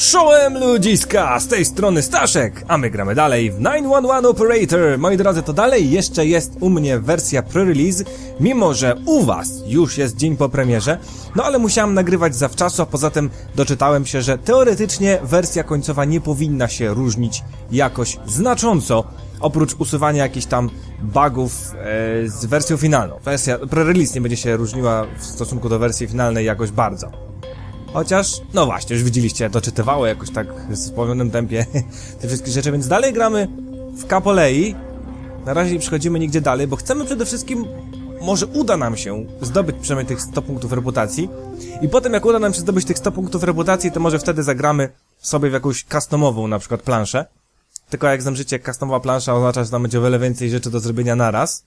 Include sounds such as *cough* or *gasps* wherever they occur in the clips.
Czołem ludziska, z tej strony Staszek, a my gramy dalej w 911 Operator. Moi drodzy, to dalej jeszcze jest u mnie wersja pre-release, mimo że u was już jest dzień po premierze, no ale musiałem nagrywać zawczasu, a poza tym doczytałem się, że teoretycznie wersja końcowa nie powinna się różnić jakoś znacząco, oprócz usuwania jakichś tam bugów e, z wersją finalną. Wersja pre-release nie będzie się różniła w stosunku do wersji finalnej jakoś bardzo. Chociaż, no właśnie, już widzieliście, doczytywało jakoś tak w wspomnianym tempie *laughs* te wszystkie rzeczy, więc dalej gramy w Capolei. Na razie nie przechodzimy nigdzie dalej, bo chcemy przede wszystkim, może uda nam się zdobyć przynajmniej tych 100 punktów reputacji. I potem jak uda nam się zdobyć tych 100 punktów reputacji, to może wtedy zagramy sobie w jakąś customową na przykład planszę. Tylko jak znam życie, customowa plansza oznacza, że tam będzie o wiele więcej rzeczy do zrobienia naraz.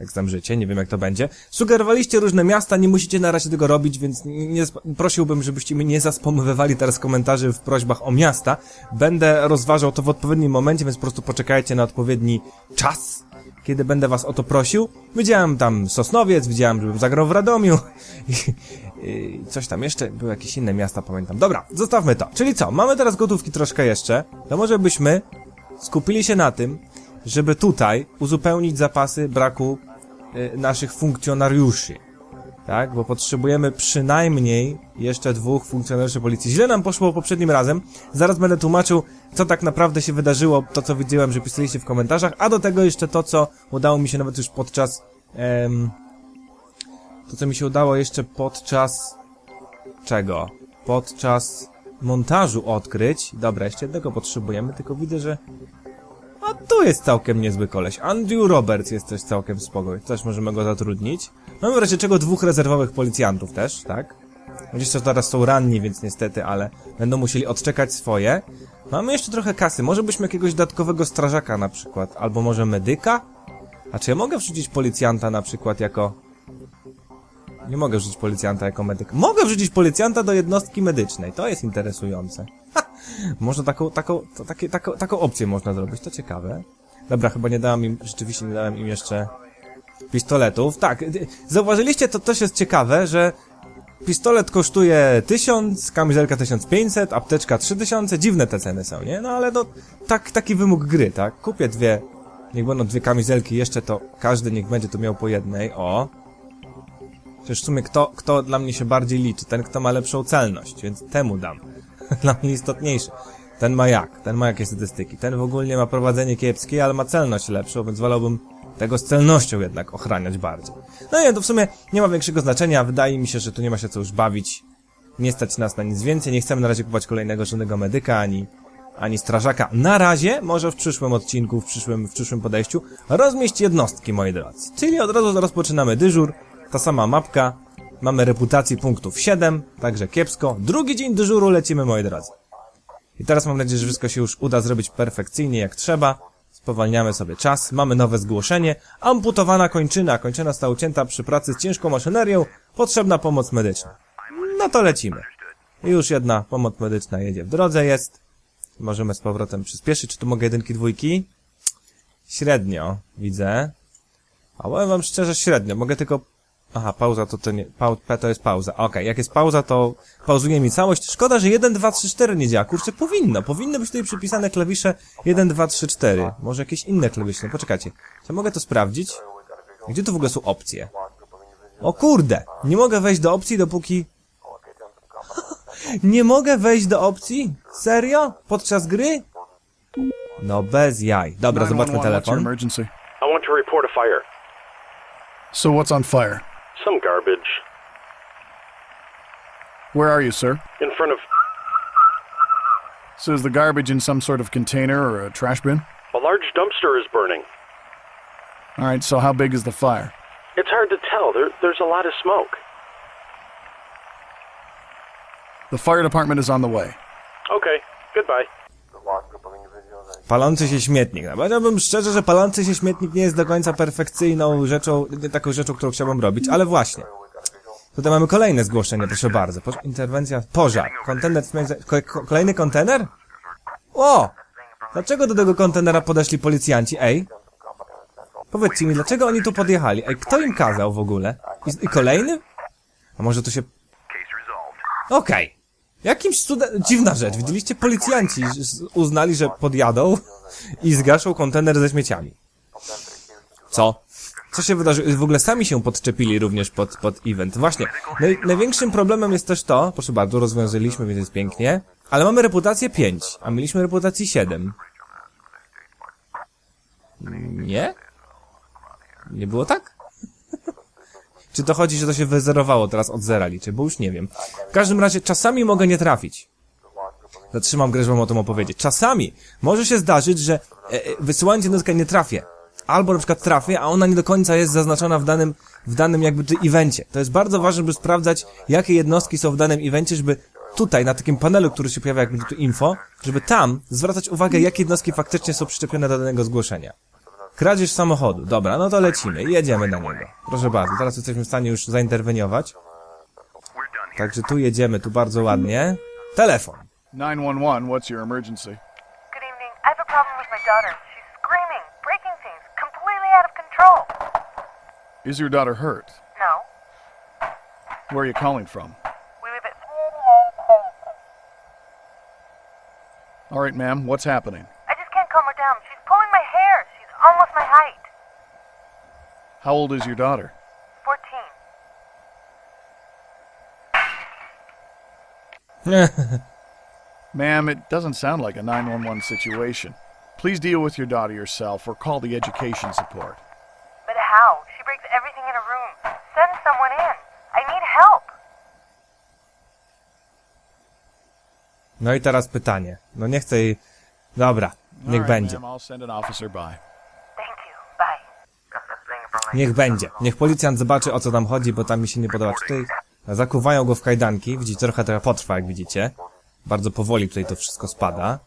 Jak znam życie, nie wiem jak to będzie. Sugerowaliście różne miasta, nie musicie na razie tego robić, więc nie, prosiłbym, żebyście mnie nie zaspamowywali teraz komentarzy w prośbach o miasta. Będę rozważał to w odpowiednim momencie, więc po prostu poczekajcie na odpowiedni czas, kiedy będę was o to prosił. Widziałem tam Sosnowiec, widziałem, żebym zagrał w Radomiu. *laughs* I coś tam jeszcze, były jakieś inne miasta, pamiętam. Dobra, zostawmy to. Czyli co, mamy teraz gotówki troszkę jeszcze, to może byśmy skupili się na tym, żeby tutaj uzupełnić zapasy braku naszych funkcjonariuszy. Tak, bo potrzebujemy przynajmniej jeszcze dwóch funkcjonariuszy policji. Źle nam poszło poprzednim razem. Zaraz będę tłumaczył, co tak naprawdę się wydarzyło, to co widziałem, że pisaliście w komentarzach, a do tego jeszcze to, co udało mi się nawet już podczas... Em, to, co mi się udało jeszcze podczas... Czego? Podczas montażu odkryć. Dobra, jeszcze jednego potrzebujemy, tylko widzę, że a tu jest całkiem niezły koleś. Andrew Roberts jest też całkiem spoko. Też możemy go zatrudnić. Mamy w razie czego dwóch rezerwowych policjantów też, tak? Gdzieś to teraz są ranni, więc niestety, ale będą musieli odczekać swoje. Mamy jeszcze trochę kasy. Może byśmy jakiegoś dodatkowego strażaka na przykład. Albo może medyka? A czy ja mogę wrzucić policjanta na przykład jako... Nie mogę wrzucić policjanta jako medyka. Mogę wrzucić policjanta do jednostki medycznej. To jest interesujące. Może taką, taką, to, takie, taką, taką opcję można zrobić, to ciekawe. Dobra, chyba nie dałem im, rzeczywiście nie dałem im jeszcze pistoletów. Tak, y, zauważyliście, to też jest ciekawe, że pistolet kosztuje 1000, kamizelka 1500, apteczka 3000, dziwne te ceny są, nie? No ale no, tak, taki wymóg gry, tak? Kupię dwie, niech będą dwie kamizelki, jeszcze to każdy niech będzie tu miał po jednej, o. Przecież w sumie kto, kto dla mnie się bardziej liczy? Ten, kto ma lepszą celność, więc temu dam. *laughs* dla mnie istotniejszy. Ten ma jak? Ten ma jakie statystyki? Ten w ogóle ma prowadzenie kiepskie, ale ma celność lepszą, więc wolałbym tego z celnością jednak ochraniać bardziej. No nie, to w sumie nie ma większego znaczenia. Wydaje mi się, że tu nie ma się co już bawić. Nie stać nas na nic więcej. Nie chcemy na razie kupować kolejnego żadnego medyka, ani, ani strażaka. Na razie, może w przyszłym odcinku, w przyszłym, w przyszłym podejściu, rozmieść jednostki, moi drodzy. Czyli od razu rozpoczynamy dyżur. Ta sama mapka, Mamy reputację punktów 7, także kiepsko. Drugi dzień dyżuru lecimy, moi drodzy. I teraz mam nadzieję, że wszystko się już uda zrobić perfekcyjnie jak trzeba. Spowalniamy sobie czas. Mamy nowe zgłoszenie. Amputowana kończyna. Kończyna została ucięta przy pracy z ciężką maszynerią. Potrzebna pomoc medyczna. No to lecimy. Już jedna pomoc medyczna jedzie w drodze jest. Możemy z powrotem przyspieszyć. Czy tu mogę jedynki, dwójki? Średnio, widzę. A powiem wam szczerze, średnio. Mogę tylko Aha, pauza to to nie, pau, P to jest pauza. Okej, okay, jak jest pauza, to pauzuje mi całość. Szkoda, że 1, 2, 3, 4 nie działa. Kurczę, powinno. Powinny być tutaj przypisane klawisze 1, 2, 3, 4. Może jakieś inne klawisze. No, poczekajcie. Czy mogę to sprawdzić? Gdzie tu w ogóle są opcje? O kurde! Nie mogę wejść do opcji, dopóki... *laughs* nie mogę wejść do opcji? Serio? Podczas gry? No bez jaj. Dobra, zobaczmy 911, what's your telefon. emergency? I want to report a fire. So what's on fire? Some garbage. Where are you, sir? In front of. So is the garbage in some sort of container or a trash bin? A large dumpster is burning. All right, so how big is the fire? It's hard to tell. There, there's a lot of smoke. The fire department is on the way. Okay, goodbye. Palący się śmietnik. No, Powiedziałbym szczerze, że palący się śmietnik nie jest do końca perfekcyjną rzeczą, taką rzeczą, którą chciałbym robić, ale właśnie. Tutaj mamy kolejne zgłoszenie, proszę bardzo. Po, interwencja, pożar. Kontener, ko, ko, kolejny kontener? O! Dlaczego do tego kontenera podeszli policjanci, ej? Powiedzcie mi, dlaczego oni tu podjechali? Ej, kto im kazał w ogóle? I, i kolejny? A może to się... Okej. Jakimś cudem... Dziwna rzecz. Widzieliście? Policjanci uznali, że podjadą i zgaszą kontener ze śmieciami. Co? Co się wydarzyło? W ogóle sami się podczepili również pod, pod event. Właśnie. Naj, największym problemem jest też to, proszę bardzo, rozwiązyliśmy, więc jest pięknie, ale mamy reputację 5, a mieliśmy reputację 7. Nie? Nie było tak? Czy to chodzi, że to się wyzerowało teraz od zera liczy, bo już nie wiem. W każdym razie czasami mogę nie trafić. Zatrzymam grę, żeby o tym opowiedzieć. Czasami może się zdarzyć, że e, e, wysyłając jednostkę nie trafię. Albo na przykład trafię, a ona nie do końca jest zaznaczona w danym, w danym jakby evencie. To jest bardzo ważne, żeby sprawdzać, jakie jednostki są w danym evencie, żeby tutaj, na takim panelu, który się pojawia, jak będzie tu info, żeby tam zwracać uwagę, jakie jednostki faktycznie są przyczepione do danego zgłoszenia. Kradzież samochodu. Dobra, no to lecimy. Jedziemy na niego. Proszę bardzo, teraz jesteśmy w stanie już zainterweniować. Także tu jedziemy, tu bardzo ładnie. Telefon. 911, what's your emergency? Good evening. I have a problem with my daughter. She's screaming, breaking things, completely out of control. Is your daughter hurt? No. Where are you calling from? We live at. All right, ma'am, what's happening? How old is your daughter? 14. *laughs* Ma'am, it doesn't sound like a 911 situation. Please deal with your daughter yourself or call the education support. But how? She breaks everything in her room. Send someone in. I need help. No i teraz pytanie. No nie chcę jej... Dobra, All niech right, będzie. ma'am, I'll send an officer by. Niech będzie. Niech policjant zobaczy o co tam chodzi, bo tam mi się nie podoba. Tutaj zakuwają go w kajdanki. Widzicie, trochę trochę potrwa, jak widzicie. Bardzo powoli tutaj to wszystko spada.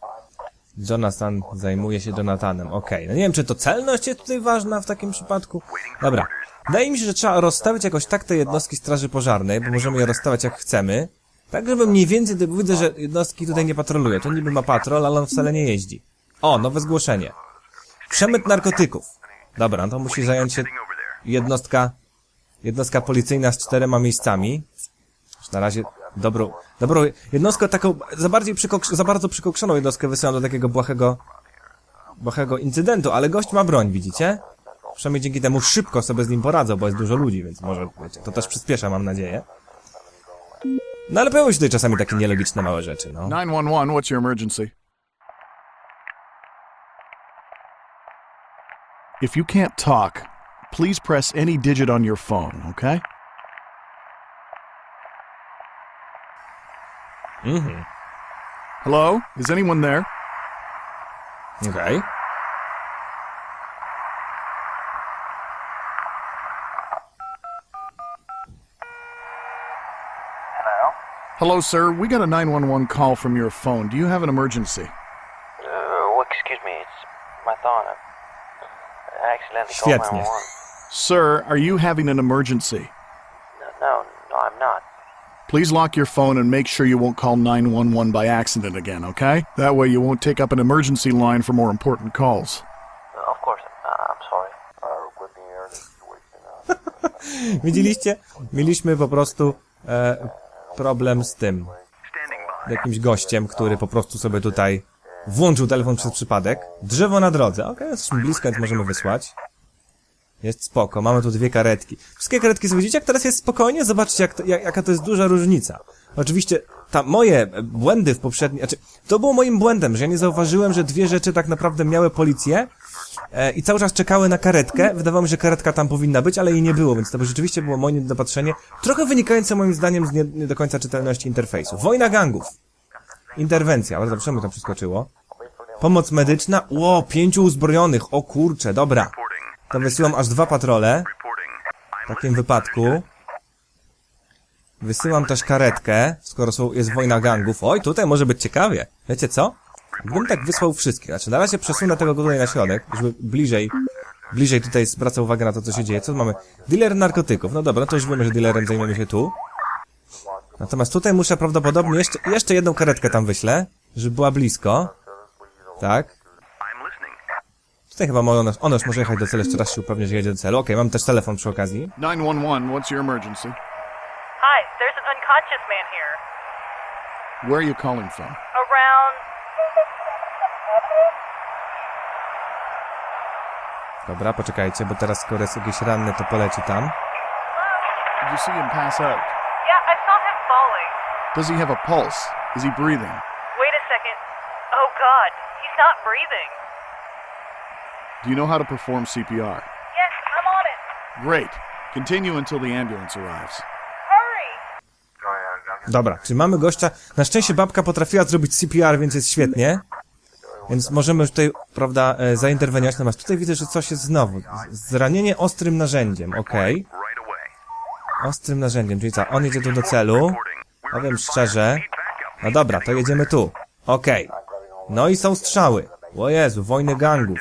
Jonathan zajmuje się Jonathanem. Okej, no nie wiem, czy to celność jest tutaj ważna w takim przypadku. Dobra. Wydaje mi się, że trzeba rozstawić jakoś tak te jednostki straży pożarnej, bo możemy je rozstawiać jak chcemy. Tak, żeby mniej więcej, bo widzę, że jednostki tutaj nie patroluje. To niby ma patrol, ale on wcale nie jeździ. O, nowe zgłoszenie. Przemyt narkotyków. Dobra, no to musi zająć się jednostka, jednostka policyjna z czterema miejscami. Już na razie dobrą, dobrą jednostkę taką, za, bardziej przykok, za bardzo przykokszoną jednostkę wysyłam do takiego błahego, błahego incydentu, ale gość ma broń, widzicie? Przynajmniej dzięki temu szybko sobie z nim poradzą, bo jest dużo ludzi, więc może, wiecie, to też przyspiesza, mam nadzieję. No ale pojawiają się tutaj czasami takie nielogiczne małe rzeczy, no. 911, what's your emergency? If you can't talk, please press any digit on your phone, okay? Mhm. Hello? Is anyone there? Okay. Hello, sir. We got a 911 call from your phone. Do you have an emergency? Uh, oh, excuse me, it's my thought. I I accidentally called Świetnie. 911. Sir, are you having an emergency? No, no, no, I'm not. Please lock your phone and make sure you won't call 911 by accident again, okay? That way you won't take up an emergency line for more important calls. Uh, of course, uh, I'm sorry. *laughs* Widzieliście? Mieliśmy po prostu e, problem z tym. Jakimś gościem, który po prostu sobie tutaj włączył telefon przez przypadek. Drzewo na drodze. Okej, jesteśmy blisko, więc możemy wysłać. Jest spoko, mamy tu dwie karetki. Wszystkie karetki są, widzicie jak teraz jest spokojnie? Zobaczcie jak to, jak, jaka to jest duża różnica. Oczywiście, ta, moje błędy w poprzednim, znaczy, to było moim błędem, że ja nie zauważyłem, że dwie rzeczy tak naprawdę miały policję e, i cały czas czekały na karetkę. Wydawało mi się, że karetka tam powinna być, ale jej nie było, więc to rzeczywiście było moje niedopatrzenie. Trochę wynikające moim zdaniem z nie, nie do końca czytelności interfejsu. Wojna gangów. Interwencja, bardzo mi to przeskoczyło. Pomoc medyczna. Ło, pięciu uzbrojonych. O kurcze, dobra. To wysyłam aż dwa patrole. W takim wypadku. Wysyłam też karetkę, skoro są, jest wojna gangów. Oj, tutaj może być ciekawie. Wiecie co? Gdybym tak wysłał wszystkich, znaczy na razie przesunę tego tutaj na środek, żeby bliżej, bliżej tutaj zwraca uwagę na to, co się dzieje. Co mamy? Dealer narkotyków. No dobra, to już wiemy, że dealerem zajmiemy się tu. Natomiast tutaj muszę prawdopodobnie jeszcze, jeszcze jedną karetkę tam wyślę, żeby była blisko. Tak. Tutaj chyba ona, ona już może jechać do celu, jeszcze raz się upewnię, że jedzie do celu. Okej, mam też telefon przy okazji. 911, what's your emergency? Hi, there's an unconscious man here. Where are you calling from? Around. Dobra, poczekajcie, bo teraz skoro jest jakieś ranny, to poleci tam. Did you see him pass out? Yeah, I saw him falling. Does he have a pulse? Is he breathing? Wait a second. Oh god, he's not breathing. Do you know how to perform CPR? Yes, I'm on it. Great. Continue until the ambulance arrives. Hurry! Dobra, czyli mamy gościa. Na szczęście babka potrafiła zrobić CPR, więc jest świetnie. Więc możemy już tutaj, prawda, e, zainterweniować. Natomiast tutaj widzę, że coś jest znowu. Z- Zranienie ostrym narzędziem, okej. Ostrym narzędziem, czyli co? On jedzie tu do celu. Powiem szczerze. No dobra, to jedziemy tu. Okej. No i są strzały. O Jezu, wojny gangów.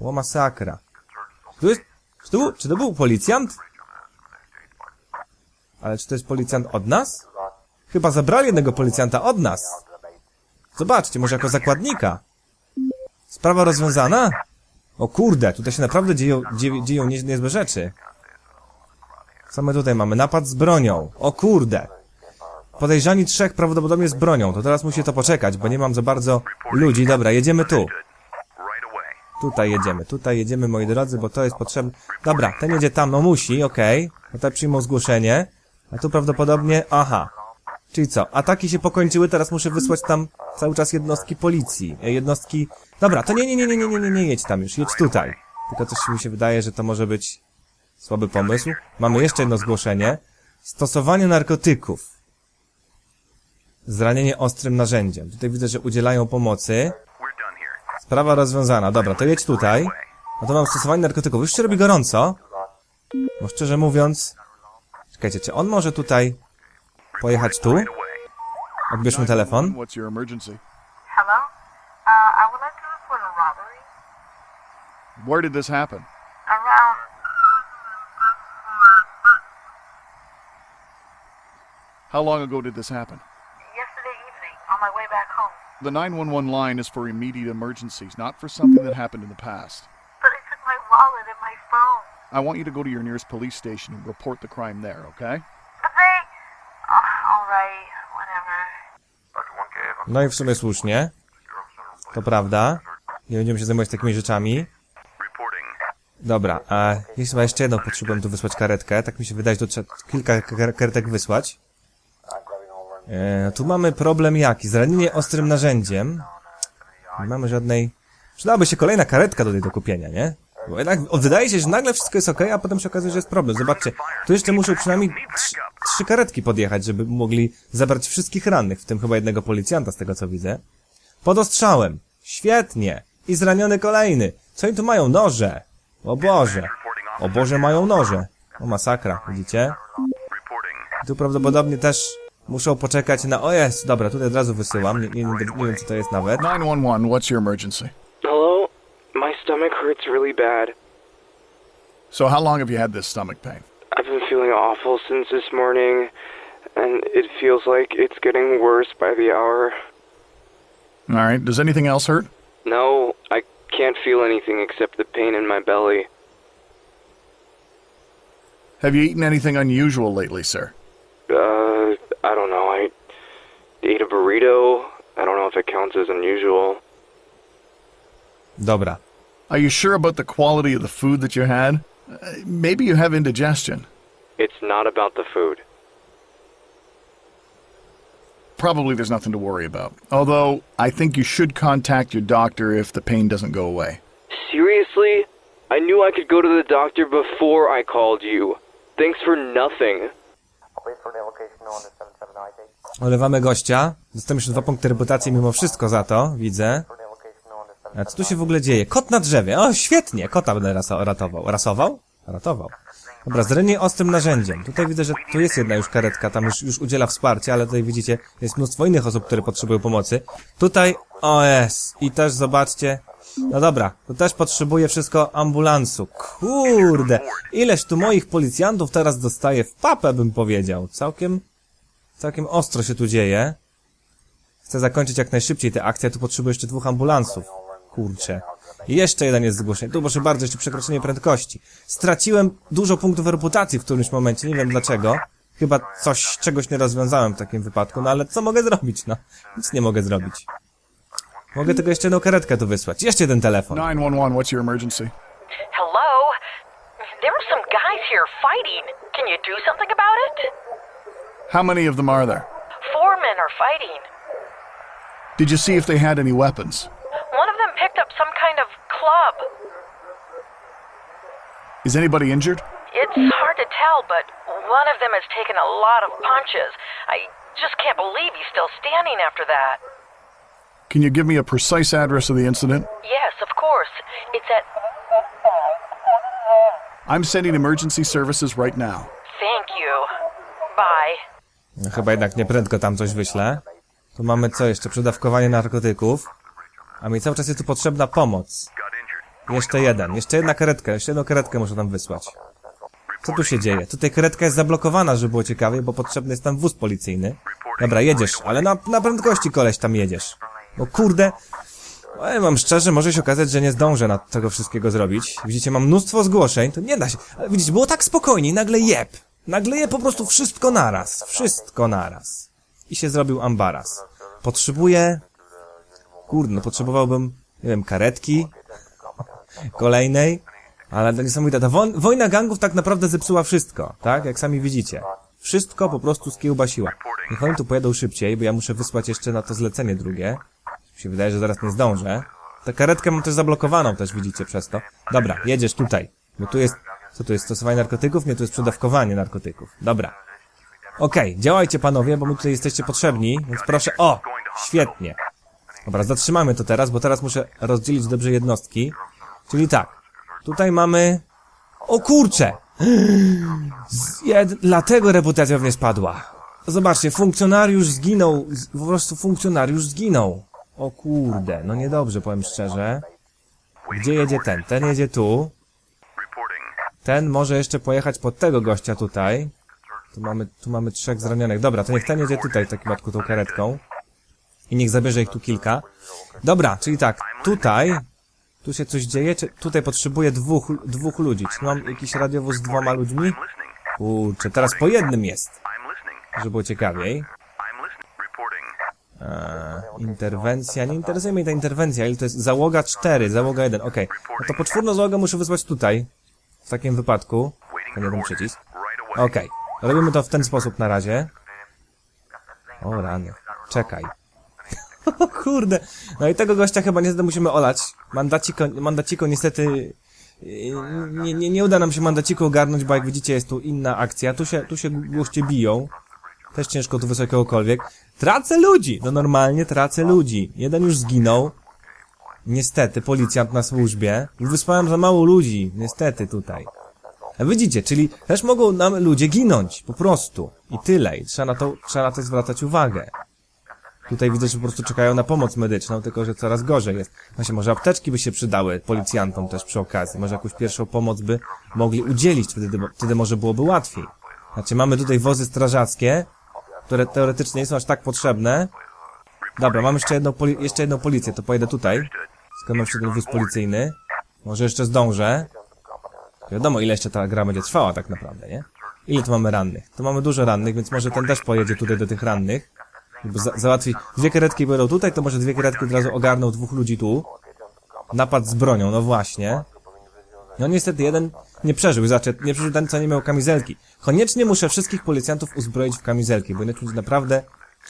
O masakra. Tu jest... Czy to, był, czy to był policjant? Ale czy to jest policjant od nas? Chyba zabrali jednego policjanta od nas. Zobaczcie, może jako zakładnika. Sprawa rozwiązana? O kurde, tutaj się naprawdę dzieją, dzieją, dzieją nie- niezłe rzeczy. Co my tutaj mamy? Napad z bronią. O kurde. Podejrzani trzech prawdopodobnie z bronią. To teraz musi to poczekać, bo nie mam za bardzo ludzi. Dobra, jedziemy tu. Tutaj jedziemy, tutaj jedziemy, moi drodzy, bo to jest potrzebne. Dobra, ten jedzie tam, no musi, okej. No to przyjmą zgłoszenie. A tu prawdopodobnie, aha. Czyli co, ataki się pokończyły, teraz muszę wysłać tam cały czas jednostki policji, e, jednostki... Dobra, to nie, nie, nie, nie, nie, nie, nie, nie jedź tam już, jedź tutaj. Tylko coś mi się wydaje, że to może być słaby pomysł. Mamy jeszcze jedno zgłoszenie. Stosowanie narkotyków. Zranienie ostrym narzędziem. Tutaj widzę, że udzielają pomocy. Sprawa rozwiązana. Dobra, to jedź tutaj. No to mam stosowanie narkotyków. Już się robi gorąco. Bo szczerze mówiąc... Czekajcie, czy on może tutaj pojechać tu? Odbierzmy telefon. Hello? Uh, I would like to report a robbery. Where did this happen? Around. How long ago did this happen? Yesterday evening, on my way back home. The 911 line is for immediate emergencies, not for something that happened in the past. But it took my wallet and my phone. I want you to go to your nearest police station and report the crime there, okay? But they. Oh, alright, whatever. No i w sumie słusznie. To prawda. Nie będziemy się zajmować takimi rzeczami. Dobra, a jest chyba jeszcze jedną potrzebuję tu wysłać karetkę. Tak mi się wydaje, że to trzeba kilka kar- karetek wysłać. E, tu mamy problem jaki? Zranienie ostrym narzędziem. Nie mamy żadnej... Przydałaby się kolejna karetka tutaj do kupienia, nie? Bo jednak wydaje się, że nagle wszystko jest ok, a potem się okazuje, że jest problem. Zobaczcie, tu jeszcze muszą przynajmniej trzy, trzy karetki podjechać, żeby mogli zabrać wszystkich rannych, w tym chyba jednego policjanta, z tego co widzę. Pod ostrzałem. Świetnie. I zraniony kolejny. Co oni tu mają? Noże. O Boże. O Boże, mają noże. O masakra, widzicie? Tu prawdopodobnie też muszą poczekać na... O jest, dobra, tutaj od razu wysyłam. Nie, nie, nie, nie wiem, co to jest nawet. 911, what's your emergency? Hello? My stomach hurts really bad. So, how long have you had this stomach pain? I've been feeling awful since this morning, and it feels like it's getting worse by the hour. All right, does anything else hurt? No, I can't feel anything except the pain in my belly. Have you eaten anything unusual lately, sir? Uh, I don't know. I ate a burrito. I don't know if it counts as unusual. Dobra. Are you sure about the quality of the food that you had? Uh, maybe you have indigestion. It's not about the food. Probably there's nothing to worry about. Although, I think you should contact your doctor if the pain doesn't go away. Seriously? I knew I could go to the doctor before I called you. Thanks for nothing. Olewamy gościa. Dostałem jeszcze dwa punkty reputacji mimo wszystko za to, widzę. A co tu się w ogóle dzieje? Kot na drzewie. O, świetnie! Kota będę ratował. Rasował? Ratował. Dobra, zrenie ostrym narzędziem. Tutaj widzę, że tu jest jedna już karetka, tam już, już udziela wsparcia, ale tutaj widzicie, jest mnóstwo innych osób, które potrzebują pomocy. Tutaj, o i też zobaczcie, no dobra, to też potrzebuje wszystko ambulansu. Kurde, ileż tu moich policjantów teraz dostaje w papę, bym powiedział. Całkiem, całkiem ostro się tu dzieje. Chcę zakończyć jak najszybciej tę akcję, tu potrzebuję jeszcze dwóch ambulansów. Kurczę. I jeszcze jeden jest zgłoszenie. Tu proszę bardzo, jeszcze przekroczenie prędkości. Straciłem dużo punktów reputacji w którymś momencie, nie wiem dlaczego. chyba coś, czegoś nie rozwiązałem w takim wypadku, no ale co mogę zrobić, no? Nic nie mogę zrobić. Mogę tylko jeszcze jedną karetkę tu wysłać. Jeszcze jeden telefon. 911, what's your emergency? Hello? There are some guys here fighting. Can you do something about it? How many of them are there? Four men are fighting. Did you see if they had any weapons? One of them picked up some kind of club. Is anybody injured? It's hard to tell, but one of them has taken a lot of punches. I just can't believe he's still standing after that. Can you give me a precise address of the incident? Yes, of course. It's at. I'm sending emergency services right now. Thank you. Bye. No, chyba jednak nie prędko tam coś wyślę. Tu mamy co jeszcze? Przedawkowanie narkotyków. A mi cały czas jest tu potrzebna pomoc. Jeszcze jeden. Jeszcze jedna karetka. Jeszcze jedną karetkę muszę tam wysłać. Co tu się dzieje? Tutaj karetka jest zablokowana, żeby było ciekawie, bo potrzebny jest tam wóz policyjny. Dobra, jedziesz, ale na, na prędkości koleś tam jedziesz. No kurde, Powiem wam szczerze, może się okazać, że nie zdążę na tego wszystkiego zrobić. Widzicie, mam mnóstwo zgłoszeń, to nie da się. Ale widzicie, było tak spokojnie i nagle jeb. Nagle je po prostu wszystko naraz. Wszystko naraz. I się zrobił ambaras. Potrzebuję... Kurde, no potrzebowałbym, nie wiem, karetki. Kolejnej. Ale to niesamowite. Ta won- wojna gangów tak naprawdę zepsuła wszystko, tak? Jak sami widzicie. Wszystko po prostu skiełbasiła. Niech oni tu pojadą szybciej, bo ja muszę wysłać jeszcze na to zlecenie drugie. Mi się wydaje, że zaraz nie zdążę. Tę karetkę mam też zablokowaną, też widzicie przez to. Dobra, jedziesz tutaj. Bo tu jest... Co tu jest? Stosowanie narkotyków? Nie, tu jest przedawkowanie narkotyków. Dobra. Okej, działajcie panowie, bo my tutaj jesteście potrzebni, więc proszę... O! Świetnie. Dobra, zatrzymamy to teraz, bo teraz muszę rozdzielić dobrze jednostki. Czyli tak. Tutaj mamy... O kurcze! *gasps* Jed... Dlatego reputacja pewnie spadła. Zobaczcie, funkcjonariusz zginął. Po prostu funkcjonariusz zginął. O kurde, no niedobrze, powiem szczerze. Gdzie jedzie ten? Ten jedzie tu. Ten może jeszcze pojechać pod tego gościa tutaj. Tu mamy, tu mamy trzech zranionych. Dobra, to niech ten jedzie tutaj w takim wypadku tą karetką. I niech zabierze ich tu kilka. Dobra, czyli tak, tutaj... Tu się coś dzieje, czy tutaj potrzebuję dwóch, dwóch ludzi. Czy mam jakiś radiowóz z dwoma ludźmi? Kurczę, teraz po jednym jest. Żeby było ciekawiej. Eee, interwencja, nie interesuje mnie ta interwencja, ile to jest? Załoga 4, załoga 1, okej. No to poczwórną załogę muszę wysłać tutaj. W takim wypadku. Ten jeden przycisk. Okej. Robimy to w ten sposób na razie. O rany. Czekaj. *laughs* O kurde. No i tego gościa chyba niestety musimy olać. Mandaciko, mandaciko niestety... Nie, nie, nie uda nam się mandaciko ogarnąć, bo jak widzicie jest tu inna akcja. Tu się, tu się goście biją. Też ciężko tu wysłać kogokolwiek. Tracę ludzi! No normalnie tracę ludzi. Jeden już zginął. Niestety, policjant na służbie. Wysłałem za mało ludzi. Niestety tutaj. A widzicie, czyli też mogą nam ludzie ginąć. Po prostu. I tyle. I trzeba na to, trzeba na to zwracać uwagę. Tutaj widzę, że po prostu czekają na pomoc medyczną, tylko że coraz gorzej jest. Właśnie, może apteczki by się przydały policjantom też przy okazji. Może jakąś pierwszą pomoc by mogli udzielić, wtedy, wtedy może byłoby łatwiej. Znaczy, mamy tutaj wozy strażackie, które teoretycznie nie są aż tak potrzebne. Dobra, mam jeszcze jedną, jeszcze jedną policję, to pojedę tutaj. Mam jeszcze ten wóz policyjny. Może jeszcze zdążę. Wiadomo, ile jeszcze ta gra będzie trwała tak naprawdę, nie? Ile tu mamy rannych? Tu mamy dużo rannych, więc może ten też pojedzie tutaj do tych rannych. Za załatwi... Dwie karetki będą tutaj, to może dwie karetki od razu ogarną dwóch ludzi tu. Napad z bronią, no właśnie. No niestety jeden nie przeżył, znaczy nie przeżył ten, co nie miał kamizelki. Koniecznie muszę wszystkich policjantów uzbroić w kamizelki, bo inaczej będzie naprawdę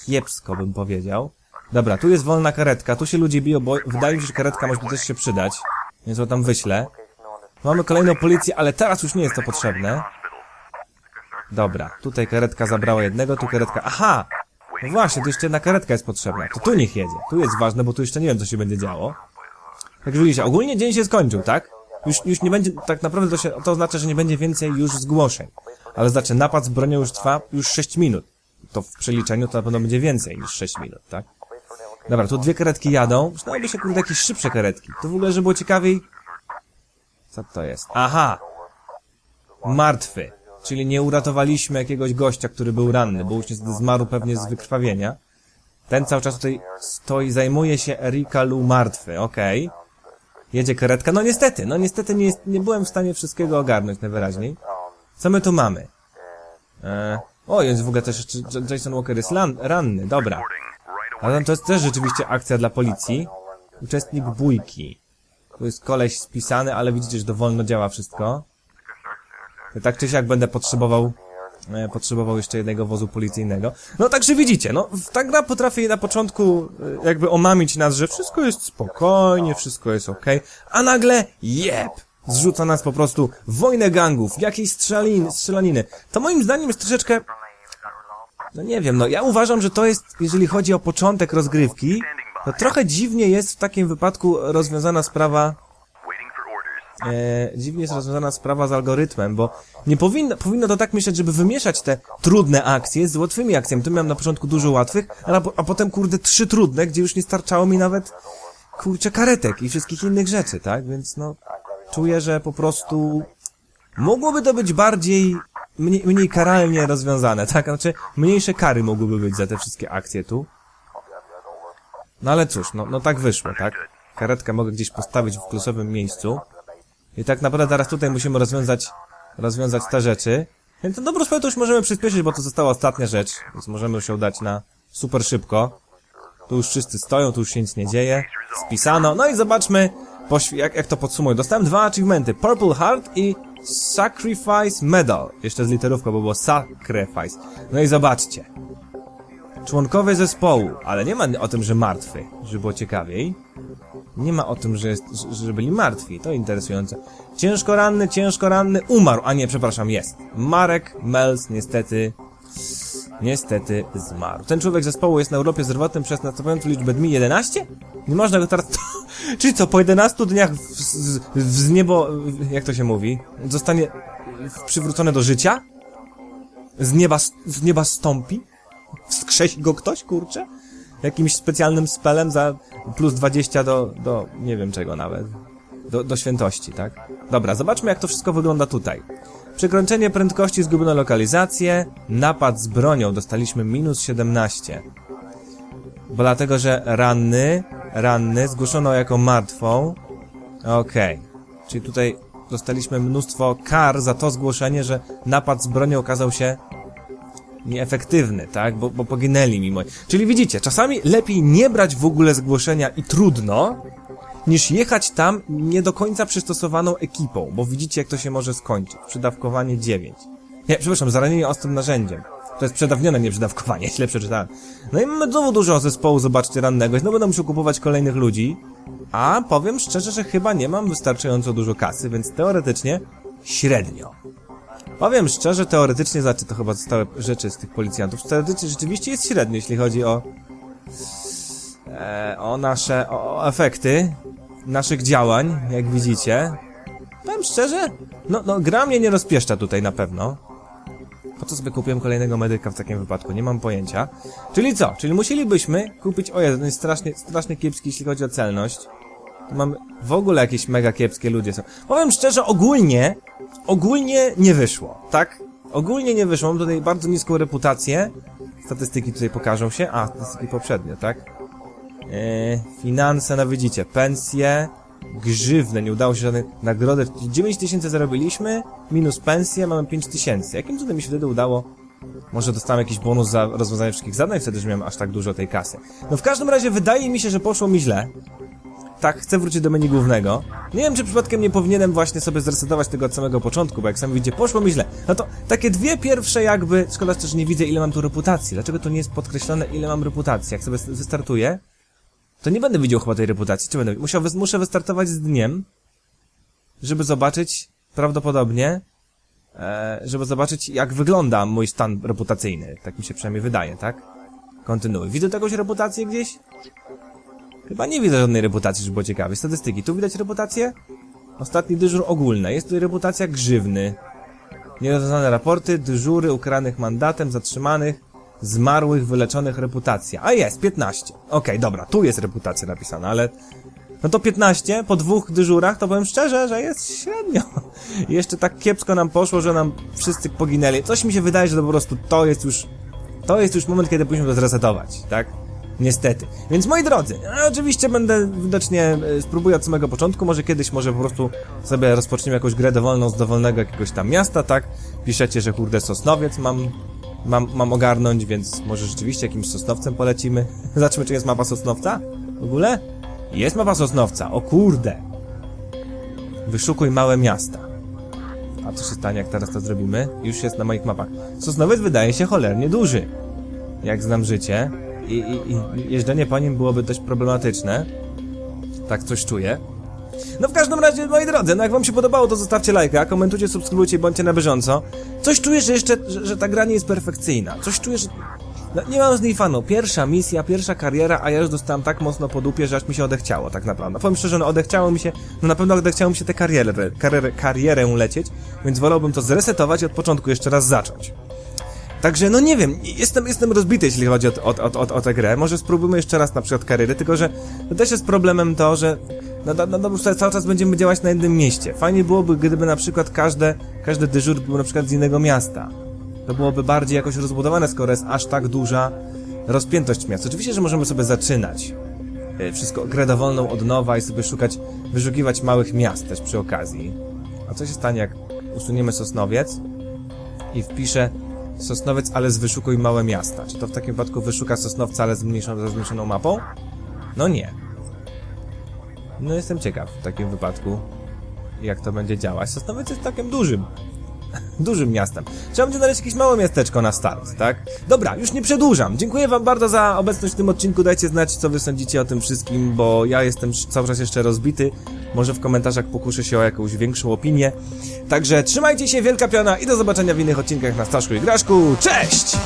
kiepsko, bym powiedział. Dobra, tu jest wolna karetka, tu się ludzie biją, bo wydaje mi się, że karetka może też się przydać. Więc ją tam wyślę. Mamy kolejną policję, ale teraz już nie jest to potrzebne. Dobra, tutaj karetka zabrała jednego, tu karetka... Aha! No właśnie, tu jeszcze jedna karetka jest potrzebna. To tu niech jedzie. Tu jest ważne, bo tu jeszcze nie wiem, co się będzie działo. Tak widzicie, ogólnie dzień się skończył, tak? Już, już nie będzie, tak naprawdę to, się, to oznacza, że nie będzie więcej już zgłoszeń. Ale znaczy, napad z bronią już trwa już 6 minut. To w przeliczeniu to na pewno będzie więcej niż 6 minut, tak? Dobra, tu dwie karetki jadą. Przydałyby się, kurde, jakieś szybsze karetki. To w ogóle, żeby było ciekawiej... Co to jest? Aha! Martwy. Czyli nie uratowaliśmy jakiegoś gościa, który był ranny, bo już niestety zmarł pewnie z wykrwawienia. Ten cały czas tutaj stoi, zajmuje się Erika Lu martwy, okej. Jedzie karetka, no niestety, no niestety nie, nie byłem w stanie wszystkiego ogarnąć najwyraźniej. Co my tu mamy? E, O, jest w ogóle też jeszcze Jason Walker jest ranny, dobra. Ale to jest też rzeczywiście akcja dla policji. Uczestnik bójki. Tu jest koleś spisany, ale widzicie, że to wolno działa wszystko. Tak czy siak będę potrzebował e, potrzebował jeszcze jednego wozu policyjnego. No także widzicie, no ta gra potrafi na początku e, jakby omamić nas, że wszystko jest spokojnie, wszystko jest okej, a nagle jeb! Zrzuca nas po prostu wojnę gangów, jakiejś strzelin, strzelaniny. To moim zdaniem jest troszeczkę no nie wiem, no ja uważam, że to jest, jeżeli chodzi o początek rozgrywki, to trochę dziwnie jest w takim wypadku rozwiązana sprawa e, dziwnie jest rozwiązana sprawa z algorytmem, bo nie powinno, powinno to tak myśleć, żeby wymieszać te trudne akcje z łatwymi akcjami. Tu miałem na początku dużo łatwych, a, a potem kurde trzy trudne, gdzie już nie starczało mi nawet kurczę karetek i wszystkich innych rzeczy, tak? Więc no czuję, że po prostu mogłoby to być bardziej mniej, mniej karalnie rozwiązane, tak? Znaczy mniejsze kary mogłyby być za te wszystkie akcje tu. No ale cóż, no, no tak wyszło, tak? Karetkę mogę gdzieś postawić w plusowym miejscu. I tak naprawdę teraz tutaj musimy rozwiązać, rozwiązać te rzeczy. Więc no dobrą sprawę to już możemy przyspieszyć, bo to została ostatnia rzecz, więc możemy już ją dać na super szybko. Tu już wszyscy stoją, tu już się nic nie dzieje. Spisano. No i zobaczmy, poświ- jak, jak to podsumuję. Dostałem dwa achievementy. Purple Heart i Sacrifice Medal. Jeszcze z literówką, bo było Sacrifice. No i zobaczcie. Członkowie zespołu, ale nie ma o tym, że martwy, żeby było ciekawiej. Nie ma o tym, że, jest, że- byli martwi. To interesujące. Ciężko ranny, ciężko ranny, umarł. A nie, przepraszam, jest. Marek Mels niestety, niestety zmarł. Ten człowiek zespołu jest na Europie zdrowotnym przez następującą liczbę dni 11? Nie można go teraz... *laughs* Czyli co, po 11 dniach w, z, z niebo... Jak to się mówi? Zostanie przywrócone do życia? Z nieba, z nieba stąpi? Wskrzesi go ktoś, kurczę? Jakimś specjalnym spelem za plus 20 do, do nie wiem czego nawet. Do, do świętości, tak? Dobra, zobaczmy jak to wszystko wygląda tutaj. Przekroczenie prędkości, zgubiono lokalizację, napad z bronią, dostaliśmy minus 17. Bo dlatego, że ranny, ranny zgłoszono jako martwą. Okej. Czyli tutaj dostaliśmy mnóstwo kar za to zgłoszenie, że napad z bronią okazał się nieefektywny, tak? Bo, bo poginęli mimo. Czyli widzicie, czasami lepiej nie brać w ogóle zgłoszenia i trudno, niż jechać tam nie do końca przystosowaną ekipą, bo widzicie jak to się może skończyć. Przydawkowanie 9. Nie, przepraszam, zaranienie ostrym narzędziem. To jest przedawnione, nie przydawkowanie, *laughs* źle przeczytałem. No i mamy znowu dużo zespołu, zobaczcie, rannego. Znowu będę musiał kupować kolejnych ludzi. A powiem szczerze, że chyba nie mam wystarczająco dużo kasy, więc teoretycznie średnio. Powiem szczerze, teoretycznie, znaczy to chyba zostały rzeczy z tych policjantów, teoretycznie rzeczywiście jest średnio, jeśli chodzi o e, o nasze, o, o efekty naszych działań, jak widzicie. Powiem szczerze, no, no gra mnie nie rozpieszcza tutaj na pewno. Po co sobie kupiłem kolejnego medyka w takim wypadku? Nie mam pojęcia. Czyli co? Czyli musielibyśmy kupić... O Jezu, to jest strasznie, strasznie kiepski, jeśli chodzi o celność. Tu mamy w ogóle jakieś mega kiepskie ludzie są. Powiem szczerze, ogólnie, ogólnie nie wyszło, tak? Ogólnie nie wyszło, mam tutaj bardzo niską reputację. Statystyki tutaj pokażą się. A, statystyki poprzednie, tak? Eee, finanse, no widzicie, pensje, grzywne, nie udało się żadnej nagrody. 9 tysięcy zarobiliśmy, minus pensje, mamy 5 tysięcy. Jakim cudem mi się wtedy udało? Może dostałem jakiś bonus za rozwiązanie wszystkich zadań, wtedy, że miałem aż tak dużo tej kasy. No w każdym razie wydaje mi się, że poszło mi źle. Tak, chcę wrócić do menu głównego. Nie wiem, czy przypadkiem nie powinienem właśnie sobie zresetować tego od samego początku, bo jak sami widzicie, poszło mi źle. No to takie dwie pierwsze jakby... Szkoda że nie widzę, ile mam tu reputacji. Dlaczego to nie jest podkreślone, ile mam reputacji? Jak sobie wystartuję, to nie będę widział chyba tej reputacji. Czy będę? Musiał, muszę wystartować z dniem, żeby zobaczyć prawdopodobnie, e, żeby zobaczyć jak wygląda mój stan reputacyjny. Tak mi się przynajmniej wydaje, tak? Kontynuuj. Widzę jakąś reputację gdzieś? Chyba nie widzę żadnej reputacji, żeby było ciekawe. Statystyki. Tu widać reputację? Ostatni dyżur ogólny. Jest tutaj reputacja grzywny. Nierozwiązane raporty, dyżury ukranych mandatem, zatrzymanych, zmarłych, wyleczonych, reputacja. A jest, 15. Okej, dobra, tu jest reputacja napisana, ale... No to 15 po dwóch dyżurach, to powiem szczerze, że jest średnio. *laughs* Jeszcze tak kiepsko nam poszło, że nam wszyscy poginęli. Coś mi się wydaje, że to po prostu to jest już... To jest już moment, kiedy powinniśmy to zresetować, tak? Niestety. Więc moi drodzy, ja oczywiście będę widocznie e, spróbuję od samego początku, może kiedyś, może po prostu sobie rozpoczniemy jakąś grę dowolną z dowolnego jakiegoś tam miasta, tak? Piszecie, że kurde Sosnowiec mam mam, mam ogarnąć, więc może rzeczywiście jakimś Sosnowcem polecimy. *laughs* Zobaczmy, czy jest mapa Sosnowca w ogóle? Jest mapa Sosnowca, o kurde! Wyszukuj małe miasta. A co się stanie, jak teraz to zrobimy? Już jest na moich mapach. Sosnowiec wydaje się cholernie duży. Jak znam życie. I, i, i jeżdżenie po nim byłoby dość problematyczne. Tak coś czuję. No w każdym razie, moi drodzy, no jak wam się podobało, to zostawcie lajka, komentujcie, subskrybujcie i bądźcie na bieżąco. Coś czuję, że jeszcze, że, że ta gra nie jest perfekcyjna. Coś czuję, że... No, nie mam z niej fanu. Pierwsza misja, pierwsza kariera, a ja już dostałem tak mocno po dupie, że aż mi się odechciało, tak naprawdę. Powiem szczerze, no odechciało mi się, no na pewno odechciało mi się tę karierę, karierę, karierę lecieć, więc wolałbym to zresetować i od początku jeszcze raz zacząć. Także, no nie wiem, jestem, jestem rozbity, jeśli chodzi o, o, o, o, tę grę. Może spróbujmy jeszcze raz na przykład kariery, tylko że to też jest problemem to, że no, no, no, no cały czas będziemy działać na jednym mieście. Fajnie byłoby, gdyby na przykład każde, każdy dyżur był na przykład z innego miasta. To byłoby bardziej jakoś rozbudowane, skoro jest aż tak duża rozpiętość miast. Oczywiście, że możemy sobie zaczynać e, wszystko, grę dowolną od nowa i sobie szukać, wyszukiwać małych miast też przy okazji. A co się stanie, jak usuniemy Sosnowiec i wpiszę Sosnowiec, ale z wyszukuj małe miasta? Czy to w takim wypadku wyszuka Sosnowca, ale z mniejszą, zmniejszoną mapą? No nie. No jestem ciekaw w takim wypadku, jak to będzie działać. Sosnowiec jest takim dużym, *laughs* dużym miastem. Trzeba będzie znaleźć jakieś małe miasteczko na start, tak? Dobra, już nie przedłużam. Dziękuję wam bardzo za obecność w tym odcinku. Dajcie znać, co wy sądzicie o tym wszystkim, bo ja jestem cały czas jeszcze rozbity. Może w komentarzach pokuszę się o jakąś większą opinię. Także trzymajcie się, wielka piona i do zobaczenia w innych odcinkach na Staszku i Graszku. Cześć!